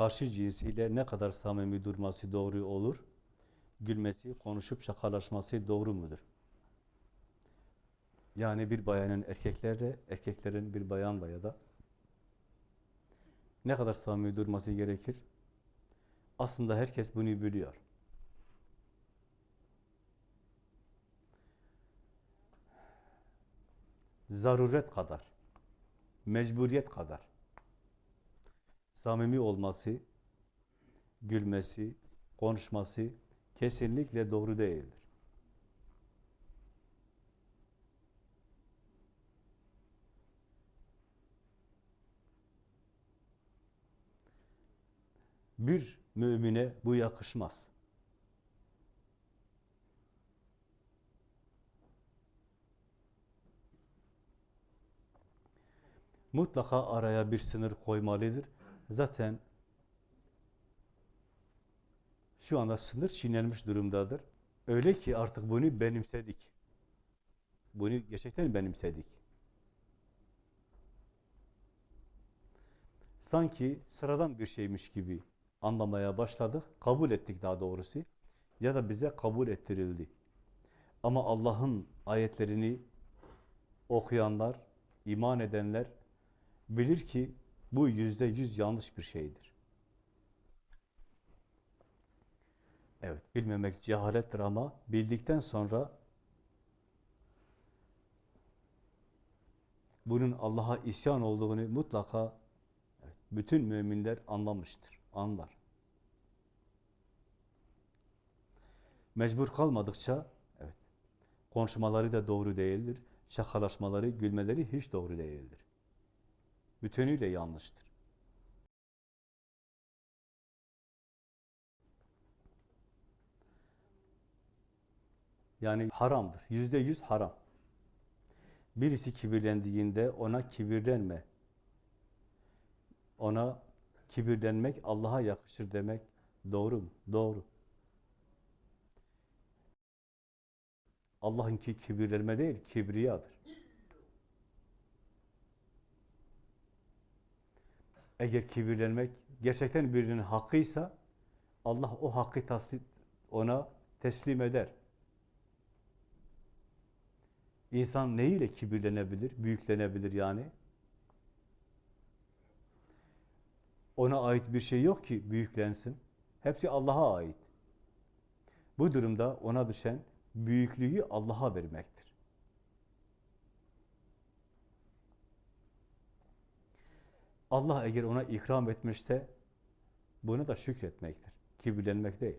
karşı cinsiyle ne kadar samimi durması doğru olur? Gülmesi, konuşup şakalaşması doğru mudur? Yani bir bayanın erkeklerle, erkeklerin bir bayanla ya da ne kadar samimi durması gerekir? Aslında herkes bunu biliyor. Zaruret kadar, mecburiyet kadar samimi olması, gülmesi, konuşması kesinlikle doğru değildir. Bir mümine bu yakışmaz. Mutlaka araya bir sınır koymalıdır. Zaten şu anda sınır çiğnenmiş durumdadır. Öyle ki artık bunu benimsedik. Bunu gerçekten benimsedik. Sanki sıradan bir şeymiş gibi anlamaya başladık, kabul ettik daha doğrusu. Ya da bize kabul ettirildi. Ama Allah'ın ayetlerini okuyanlar, iman edenler bilir ki bu yüzde yüz yanlış bir şeydir. Evet, bilmemek cehalettir ama bildikten sonra bunun Allah'a isyan olduğunu mutlaka bütün müminler anlamıştır, anlar. Mecbur kalmadıkça evet, konuşmaları da doğru değildir, şakalaşmaları, gülmeleri hiç doğru değildir. Bütünüyle yanlıştır. Yani haramdır. Yüzde yüz haram. Birisi kibirlendiğinde ona kibirlenme. Ona kibirlenmek Allah'a yakışır demek doğru mu? Doğru. Allah'ınki kibirlenme değil, kibriyadır. Eğer kibirlenmek gerçekten birinin hakkıysa Allah o hakkı taslim, ona teslim eder. İnsan neyle kibirlenebilir, büyüklenebilir yani? Ona ait bir şey yok ki büyüklensin. Hepsi Allah'a ait. Bu durumda ona düşen büyüklüğü Allah'a vermektir. Allah eğer ona ikram etmişse buna da şükretmektir. Kibirlenmek değil.